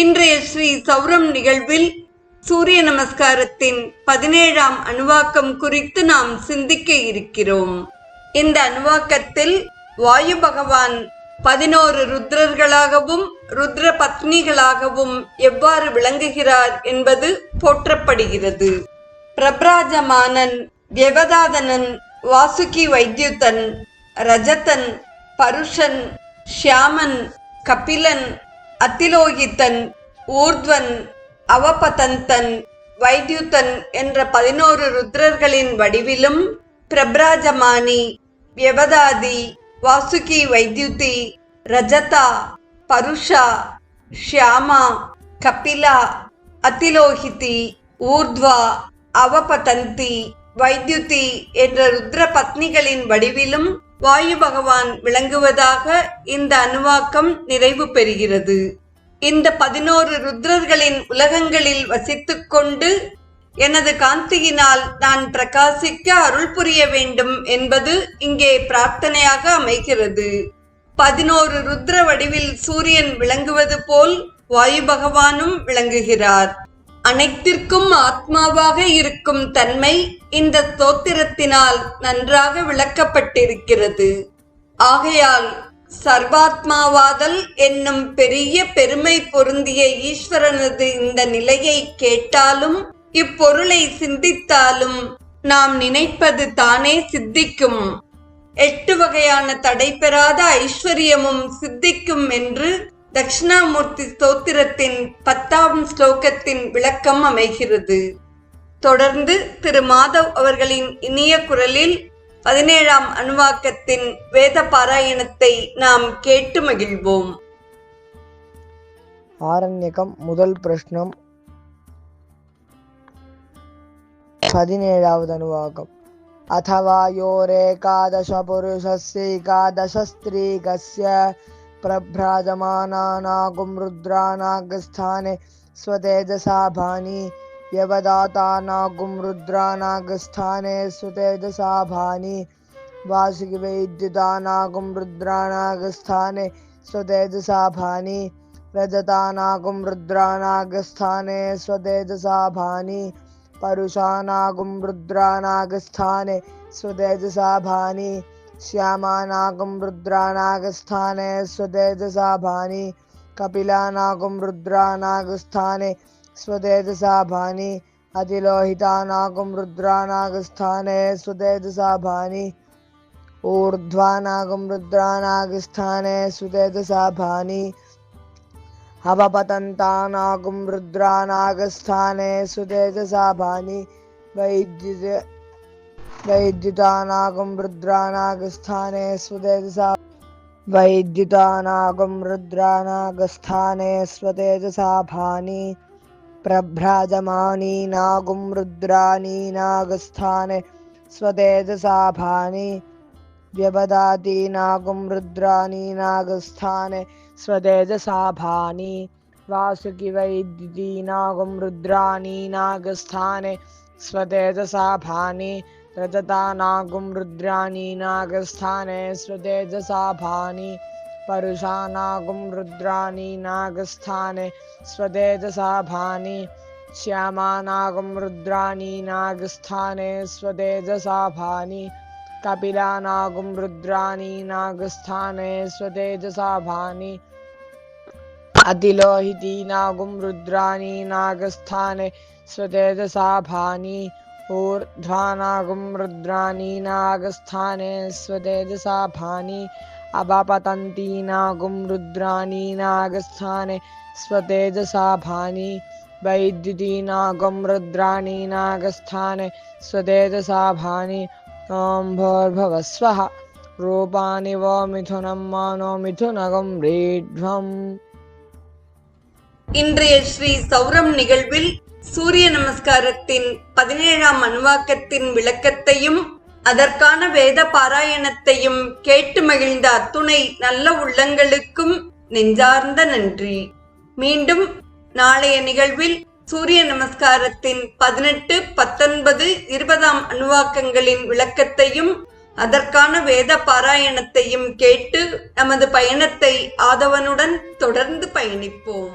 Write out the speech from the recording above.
இன்றைய ஸ்ரீ சௌரம் நிகழ்வில் சூரிய நமஸ்காரத்தின் பதினேழாம் அணுவாக்கம் குறித்து நாம் சிந்திக்க இருக்கிறோம். இந்த அணுவாக்கத்தில் வாயு பகவான் பதினோரு ருத்ரர்களாகவும் ருத்ர பத்னிகளாகவும் எவ்வாறு விளங்குகிறார் என்பது போற்றப்படுகிறது. பிரபராஜமானன் வியவதாதனன் வாசுகி வைத்தியுதன் ரஜதன் பருஷன் ஷியாமன் கபிலன் அத்திலோகித்தன் ஊர்த்வன் அவபதந்தன் வைத்யுத்தன் என்ற பதினோரு ருத்ரர்களின் வடிவிலும் பிரப்ராஜமானி வியவதாதி வாசுகி வைத்யுதி ரஜதா பருஷா ஷியாமா கபிலா அத்திலோகிதி ஊர்த்வா அவபதந்தி வைத்யுதி என்ற ருத்ர பத்னிகளின் வடிவிலும் வாயு பகவான் விளங்குவதாக இந்த அணுவாக்கம் நிறைவு பெறுகிறது. இந்த பதினோரு ருத்ரர்களின் உலகங்களில் வசித்துக் கொண்டு எனது காந்தியினால் நான் பிரகாசிக்க அருள் புரிய வேண்டும் என்பது இங்கே பிரார்த்தனையாக அமைகிறது. பதினோரு ருத்ர வடிவில் சூரியன் விளங்குவது போல் வாயு பகவானும் விளங்குகிறார். அனைத்திற்கும் ஆத்மாவாக இருக்கும் தன்மை இந்த ஸ்தோத்திரத்தினால் நன்றாக விளக்கப்பட்டிருக்கிறது. ஆகையால் சர்வாத்மாவாதல் என்னும் பெரிய பெருமை பொருந்திய ஈஸ்வரனது இந்த நிலையை கேட்டாலும் இப்பொருளை சிந்தித்தாலும் நாம் நினைப்பது தானே சித்திக்கும். எட்டு வகையான தடை பெறாத ஐஸ்வர்யமும் சித்திக்கும் என்று தட்சிணாமூர்த்தி ஸ்தோத்திரத்தின் பத்தாம் ஸ்லோகத்தின் விளக்கம் அமைகிறது தொடர்ந்து திரு மாதவ் அவர்களின் இனிய குரலில் பதினேழாம் அணுவாக்கத்தின் வேத பாராயணத்தை நாம் கேட்டு மகிழ்வோம் ஆரண்யகம் முதல் பிரஷ்னம் பதினேழாவது அனுவாகம் अथवा योरेकादशपुरुषस्यैकादशस्त्रीकस्य प्रभ्राजमानानागुं रुद्रानागस्थाने स्वतेजसा भानि व्यवदातानागुं रुद्रानागस्थाने स्वतेजसा भानि वासुकिवैद्युतानागुं रुद्रानागस्थाने स्वतेजसा भानि रजतानागुं रुद्रानागस्थाने स्वतेजसा परुषानागुं रुद्रानागस्थाने स्वतेजसा भानि श्यामानागुं रुद्रानागस्थाने स्वतेजसा भानि कपिलानागुं रुद्रानागस्थाने स्वतेजसा भानि अतिलोहितानागुं रुद्रानागस्थाने स्वतेजसा भानि ऊर्ध्वानागुं रुद्रानागस्थाने स्वतेजसा भानि रुद्रानागस्थाने सुतेजसा भानि वैद्युत वैद्युतानागुं रुद्रानागस्थाने सुतेजसा वैद्युतानागुं रुद्रानागस्थाने स्वतेजसा भानि प्रभ्राजमानी नागुं रुद्राणी नागस्थाने स्वतेजसा भानि व्यवदाति नागुं रुद्राणी नागस्थाने स्वतेजसा भानि वासुकिवैद्युती नागुं रुद्राणी नागस्थाने स्वतेजसा भानि रजतानागुं रुद्राणी नागस्थाने स्वतेजसाभानि। परुषानागुम रुद्राणी नागस्थाने स्वतेजसाभानि। श्यामानागुं रुद्राणी नागस्थाने स्वतेजसाभानि। कपिलानागुं रुद्राणी नागस्थाने स्वतेजसाभानि। अतिलोहितीनागुं रुद्राणी नागस्थाने स्वतेजसाभानि। ऊर्ध्वानागुं रुद्राणी नागस्थाने स्वतेजसा भानि अवपतन्ती नागुं रुद्राणी नागस्थाने स्वतेजसा भानि वैद्युती नागुं रुद्राणी नागस्थाने स्वतेजसा भानि ॐ भूर्भुवस्वः रूपाणि वो मिथुनं मानो मिथुनगं व्रीड्वम् இன்றைய ஸ்ரீ சௌரம் நிகழ்வில் சூரிய நமஸ்காரத்தின் பதினேழாம் அணுவாக்கத்தின் விளக்கத்தையும் அதற்கான வேத பாராயணத்தையும் கேட்டு மகிழ்ந்த அத்துணை நல்ல உள்ளங்களுக்கும் நெஞ்சார்ந்த நன்றி. மீண்டும் நாளைய நிகழ்வில் சூரிய நமஸ்காரத்தின் பதினெட்டு பத்தொன்பது இருபதாம் அணுவாக்கங்களின் விளக்கத்தையும் அதற்கான வேத பாராயணத்தையும் கேட்டு நமது பயணத்தை ஆதவனுடன் தொடர்ந்து பயணிப்போம்.